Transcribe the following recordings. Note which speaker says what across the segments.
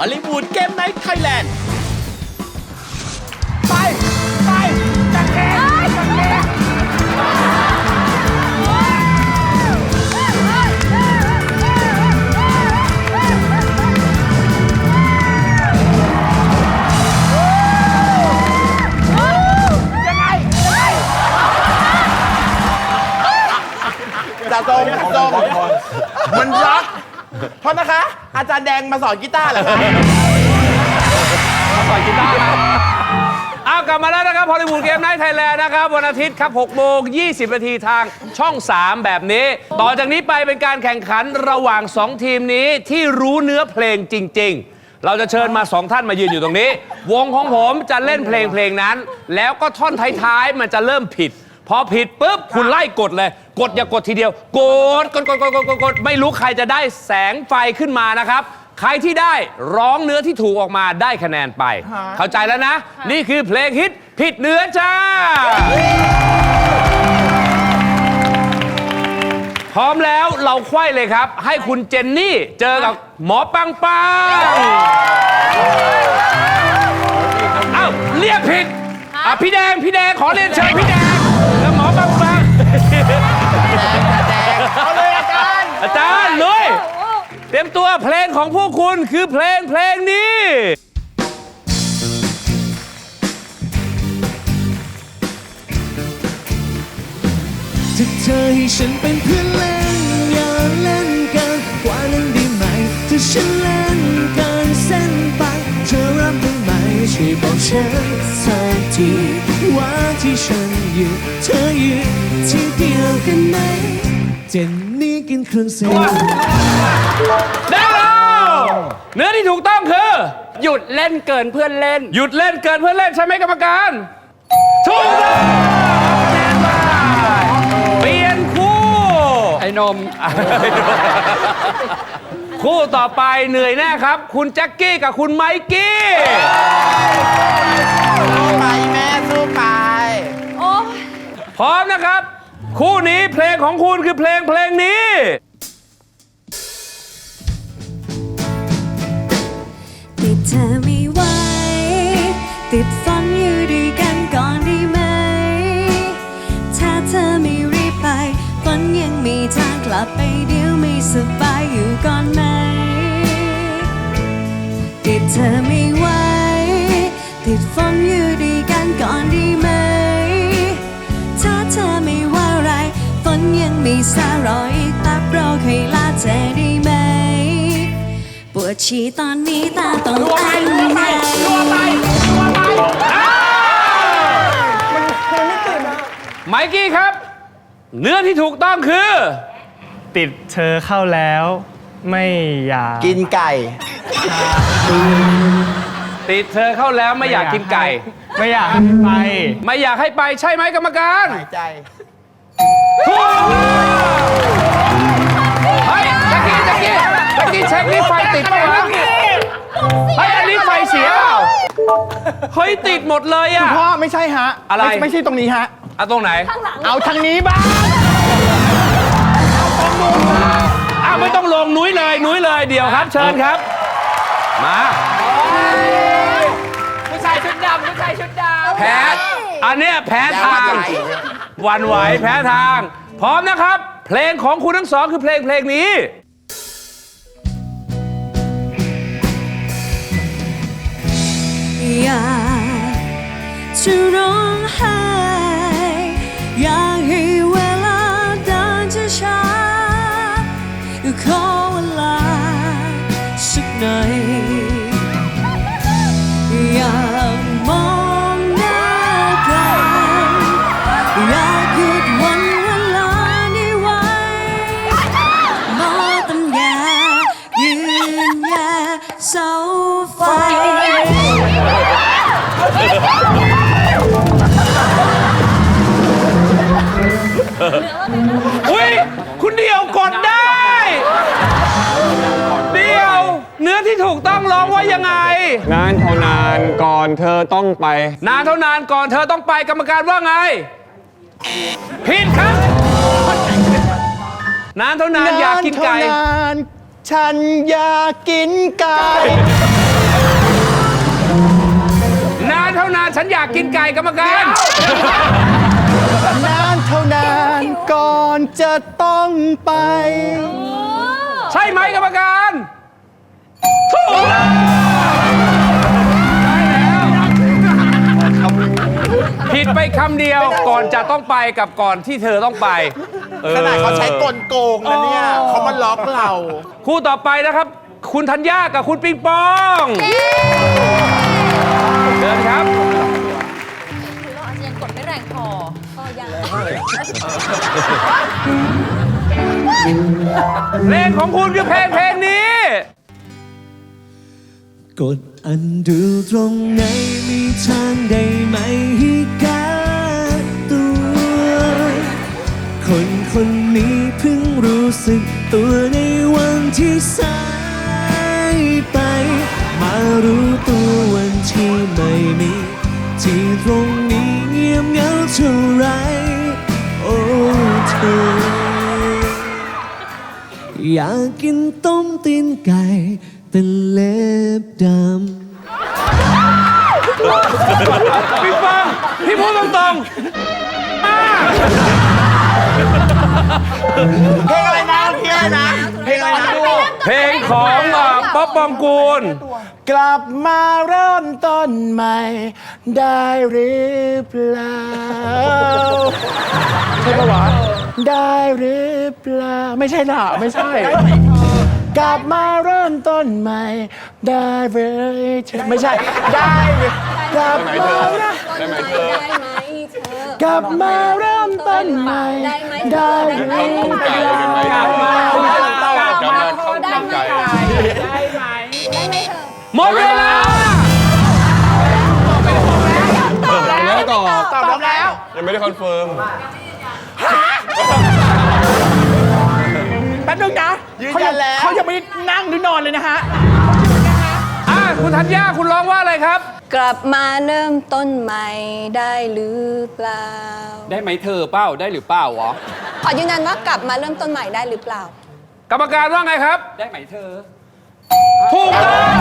Speaker 1: ฮอลลีวูดเกมไนท์ไทยแลนด์
Speaker 2: ไป ไปจัดเองจัดเองยังไง
Speaker 3: จะทรงทรงมันรัก โทษนะคะ อาจารย์แดงมาสอนกีตาร์เหรอคะ
Speaker 4: เอากลับมาแล้วนะครับฮอลลีวูดเกมไนท์ไทยแลนด์นะครับ วันอาทิตย์ครับ6โมง20 นาทีทางช่อง 3 แบบนี้ ต่อจากนี้ไปเป็นการแข่งขันระหว่าง 2 ทีมนี้ที่รู้เนื้อเพลงจริง ๆ เราจะเชิญมา 2 ท่านมายืนอยู่ตรงนี้ วงของผมจะเล่นเพลงเพลงนั้น แล้วก็ท่อนท้ายๆ มันจะเริ่มผิด พอผิดปุ๊บคุณไล่กดเลย กดอย่ากดทีเดียว กดกดกดกดกดกดกดไม่รู้ใครจะได้แสงไฟขึ้นมานะครับ ใครที่ได้ร้องเนื้อที่ถูกออกมาได้คะแนนไป เข้าใจแล้วนะ นี่คือเพลงฮิตผิดเนื้อจ้า พร้อมแล้วเราไขว้เลยครับ ให้คุณเจนนี่เจอกับหมอปังปังเอ้าเรียกผิดอะพี่แดงพี่แดงขอเรียนเชิญพี่แดง
Speaker 3: รีย
Speaker 4: มตัวเพลงของพวกคุณคือเพลงเพลงนี้
Speaker 5: ถ้าเธอให้ฉันเป็นเพื่อนเล่นอย่าเล่นกันกว่านั้นได้ไหมถ้าฉันเล่นกันเส้นไปเธอรับได้ไหมช่วยบอกฉันสักทีว่าที่ฉันอยู่เธอ จนนี่กินเครื่องเส้น
Speaker 4: ได้แล้วเนื้อที่ถูกต้องคือ
Speaker 2: หยุดเล่นเกินเพื่อนเล่น
Speaker 4: หยุดเล่นเกินเพื่อนเล่นใช่ไหมกรรมการถูกต้องคะแนนมาเปลี่ยนคู่
Speaker 2: ไอ้นม
Speaker 4: คู่ต่อไปเหนื่อยแน่ครับ คุณแจ็คกี้กับคุณไมกี้
Speaker 3: สู้ไปแม่สู้ไป
Speaker 4: พร้อมนะครับ คู่นี้เพลงของคุณคือเพลงเพลงนี้
Speaker 6: ติดเธอไม่ไหวติดฝันอยู่ด้วยกันก่อนได้ไหม ถ้าเธอไม่รีบไปฝันยังมีทางกลับไปเดี๋ยวไม่สบายอยู่ก่อนไหมติดเธอไม่ไหว แป๊บรอใครลาเธอได้ไหม ปวดฉี่ตอนนี้ตาต้องอันไหน
Speaker 4: ไมกี้ครับ เนื้อที่ถูกต้องคือ
Speaker 7: ติดเธอเข้าแล้ว ไม่อยาก
Speaker 3: กินไก่
Speaker 4: ติดเธอเข้าแล้วไม่อยากกินไก่
Speaker 7: ไม่อยากให้ไป
Speaker 4: ไม่อยากให้ไปใช่ไหมกรรมการ
Speaker 3: หายใจ
Speaker 4: ถูกเฮ้ยตะกี้ตะ กี้ตะกี้เช็คนี่ไฟติดป่าวะเฮ้ยอันนี้ไฟเสียเปล่าเฮ้ยติดหมดเลยอะ
Speaker 2: พ่อไม่ใช่ฮะ
Speaker 4: อะไร
Speaker 2: ม่ไม่ใช่ตรงนี้ฮะ
Speaker 4: เอาตรงไหน
Speaker 2: เอาทางนี้บ้าง
Speaker 4: อ้าวไม่ต้องลงนุ้ยเลยนุ้ยเลยเดี๋ยวครับ เชิญครับ มา
Speaker 2: ผู้ชายชุดดำผู้ชายชุดดำ
Speaker 4: แพ้อันเนี้ยแพ้ทาง
Speaker 3: อย่าหวั่นไหว
Speaker 4: หวันไหวแพ้ทาง พร้อมนะครับ เพลงของคุณทั้งสองคือเพลงเพลงนี้
Speaker 6: อยากจะร้องไห้อยากให้เวลาเดินช้าๆขอเวลาสักหน่อยอย นานเท่า
Speaker 7: นานก่อนเธอต้องไป
Speaker 4: นานเท่านานก่อนเธอต้องไปกรรมการว่าไงผิดครับ นานเท่านานอยากกินไก่
Speaker 2: เท่านฉันอยากกินไก่
Speaker 4: นานเท่านานฉันอยากกินไก่กรรมการ
Speaker 2: นานเท่านานก่อนจะต้องไป
Speaker 4: ใช่ไหมกรรมการถูกำเดียวก่อนจะต้องไปกับก่อนที่เธอต้องไปออ
Speaker 3: ขนาดเขาใช้กลโกงนะเนี่ยเขามาล็อกเรา
Speaker 4: คู่ต่อไปนะครับ คุณธัญญากับคุณปิงปองเชิญครับ
Speaker 6: ยังกดไม่แรงพอก็ยัง
Speaker 4: เพลงของคุณคือเพลงเพลงนี้
Speaker 5: กดอันดูตรงไหนมีทางได้ไหมให้ คนคนนี้เพิ่งรู้สึกตัวในวันที่สายไป มารู้ตัววันที่ไม่มี ที่ตรงนี้เงียบเหงาเท่าไร โอ้เธอ อยากกินต้มตีนไก่แต่เล็บดำ
Speaker 4: ปิงปองพี่พ
Speaker 3: เพลงอะไรนะเพลงอะไรนะเพลงอะไรนะ
Speaker 4: เพลงของเอ่อป๊อปปองกูล
Speaker 2: กลับมาเริ่มต้นใหม่ ได้หรือเปล่าใช่ปะวะได้หรือเปล่าไม่ใช่น่ะไม่ใช่ กลับมาเริ่มต้นใหม่ ได้หรือไม่ใช่ ได้หรือกลับมาเริ่ม
Speaker 6: ได้ไหมเธอก
Speaker 2: ลับมาเริ่ม ต้นใหม่
Speaker 6: ได้ไหม
Speaker 2: ได้หรือเปล่า
Speaker 6: ได้ไหมได้ไหมได้ไหมเธอ
Speaker 4: หมดเวลา
Speaker 8: แล้วตอบ
Speaker 3: ตอบรับแล้ว
Speaker 8: ยังไม่ได้คอนเฟิร์ม
Speaker 2: แป๊บนึงนะ
Speaker 3: ยืนยันแล้ว
Speaker 2: เขายังไม่นั่งหรือนอนเลยนะฮะ
Speaker 4: อะ คุณธัญญาคุณร้องว่าอะไรครับ
Speaker 6: กลับมาเริ่มต้นใหม่ได้หรือเปล่า
Speaker 2: ได้ไหมเธอเป้าได้หรือเปล่าวะ
Speaker 6: ขอยืนยันว่ากลับมาเริ่มต้นใหม่ได้หรือเปล่า
Speaker 4: กรรมการว่าไงครับ
Speaker 2: ได้ไหมเธอ
Speaker 4: ถูกต้อง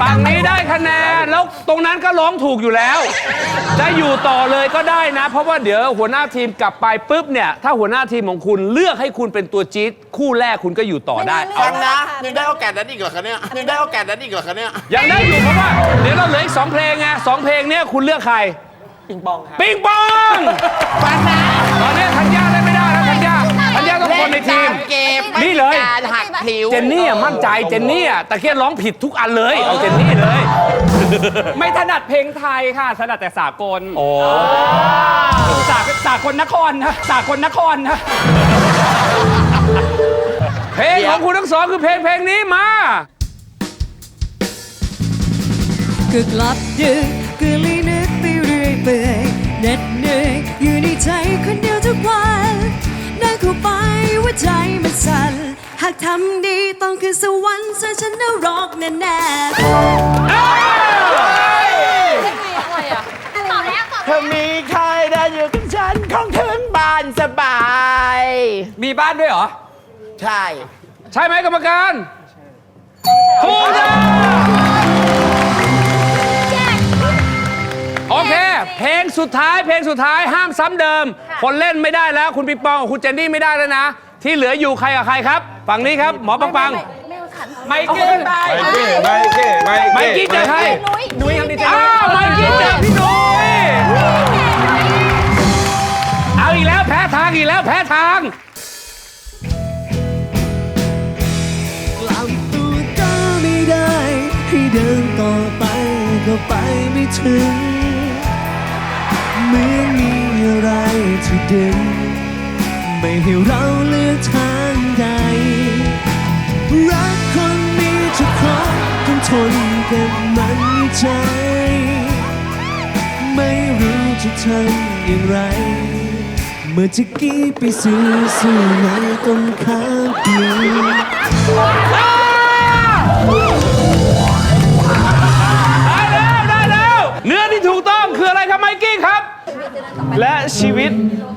Speaker 4: ฝั่งนี้ได้คะแนนแล้วต รงนั้นก็ร้องถูกอยู่แล้ว จะอยู่ต่อเลยก็ได้นะ เพราะว่าเดี๋ยวหัวหน้าทีมกลับไปปุ๊บเนี่ย ถ้าหัวหน้าทีมของคุณเลือกให้คุณเป็นตัวจี๊ดคู่แรกคุณก็อยู่ต่อได้
Speaker 3: ฟังนะยังได้โอกาสนั้นอีกเหรอคะเนี่ยยังได้โอกาสนั้นอีกเหรอคะเนี่ย
Speaker 4: ยังได้อยู่เพราะว่า เดี๋ยวเราเหลืออีกสองเพลงไงสองเพลงเนี้ยคุณเลือกใคร ปิงปองครับปิงปอง ฟังนะ ในทีม
Speaker 3: เกม
Speaker 4: นี่เลย
Speaker 3: การหักผิว
Speaker 4: เจนนี่อะมั่นใจเจนนี่อะตะเคียนร้องผิดทุกอันเลย เอาเจนนี่เลย
Speaker 2: ไม่ถนัดเพลงไทยค่ะถนัดแต่สากล
Speaker 4: โอ้
Speaker 2: สากสากลนครนะสากลนครนะ
Speaker 4: เพลงของคุณทั้งสองคือเพลงเพลงนี้มา
Speaker 6: ก็กลับดึกก็เลยนึกไปเรื่อยเปื่อยเหน็ดเหนื่อยอยู่ในใจคนเดียวทุกวันนั่ หากทำดีต้องขึ้นสวรรค์ส่วนฉันนรกแน่แน่ต่อแล้วต่อ
Speaker 2: เธอมีใครได้อยู่กับฉันของถึงบ้านสบาย
Speaker 7: มีบ้านด้วยเหรอ
Speaker 3: ใช่
Speaker 4: ใช่ไหมกรรมการถูกต้องโอเค เพลงสุดท้าย เพลงสุดท้ายห้ามซ้ำเดิม คนเล่นไม่ได้แล้ว คุณปิงปองกับคุณเจนนี่ไม่ได้แล้วนะ ที่เหลืออยู่ใครกับใครครับ ฝั่งนี้ครับ หมอปังปัง
Speaker 2: ไมเคิล
Speaker 8: ไม่เก้ไม่เก้ไม่
Speaker 4: ไม
Speaker 8: เก้
Speaker 4: กี้เจอใคร
Speaker 2: นุ้ยครับดีใจ
Speaker 4: อ้าวไมกี้เจอพี่นุ้ยเอาอีกแล้วแพ้ทางอีกแล้วแพ้ทาง
Speaker 5: กลับตัวก็ไม่ได้ให้เดินต่อไปก็ไปไม่ถึงเหมือนมีอะไรที่ดึง ไม่ให้เราเลือกทางใด รักคนมีเจ้าของต้องทนกับมันใจ ไม่รู้จะทำอย่างไร เมื่อจะกี้ไปซื้อซื้อในต้นข้าวเดียว
Speaker 4: ได้แล้วได้แล้วเนื้อที่ถูกต้อง คืออะไรครับไมกี้ครับ
Speaker 7: และชีวิต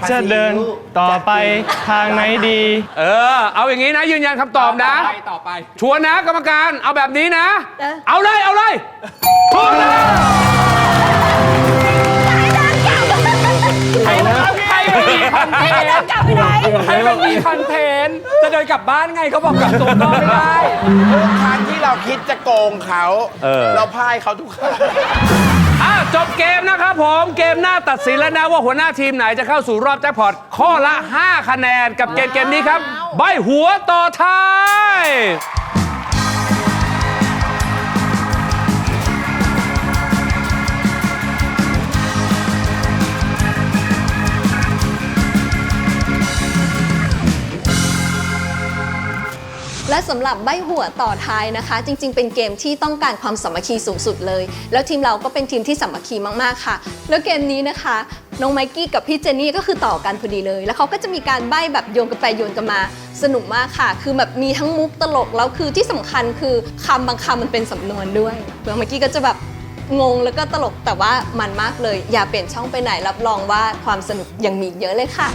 Speaker 7: จะเดินต่อไปทางไหนดี
Speaker 4: เออ เอาอย่างนี้นะ ยืนยันคำตอบนะ
Speaker 9: ต่อไป
Speaker 4: ชวนนะกรรมการเอาแบบนี้นะ
Speaker 3: เอา
Speaker 4: เลย เอาเลยถูกแล้ว
Speaker 9: ไม่มีคอนเทนต์
Speaker 3: กลับไปไหน
Speaker 9: ใครไม่มีคอนเทนต์จะเดินกลับบ้านไงเขาบอกกลับตัวก็ไม่ได้ ทุกครั้งที่เราคิดจะโกงเขาเราพ่ายเขาทุกครั้ง
Speaker 4: อะจบเกมนะครับผมเกมหน้าตัดสินแล้วนะว่าหัวหน้าทีมไหนจะเข้าสู่รอบแจ็คพอตข้อละ 5 คะแนนกับเกมเกมนี้ครับ ใบหัวต่อท้าย
Speaker 3: และสำหรับใบหัวต่อท้ายนะคะ จริง ๆ เป็นเกมที่ต้องการความสามัคคีสูงสุดเลย แล้วทีมเราก็เป็นทีมที่สามัคคีมากๆค่ะ แล้วเกมนี้นะคะน้องไมกี้กับพี่เจนนี่ก็คือต่อกันพอดีเลย แล้วเขาก็จะมีการใบ้แบบโยนกันไปโยนกันมาสนุกมากค่ะ คือแบบมีทั้งมุกตลกแล้วคือที่สำคัญคือคำบางคำมันเป็นสำนวนด้วยน้องไมกี้ก็จะแบบงงแล้วก็ตลกแต่ว่ามันมากเลย อย่าเปลี่ยนช่องไปไหนรับรองว่าความสนุกยังมีเยอะเลยค่ะ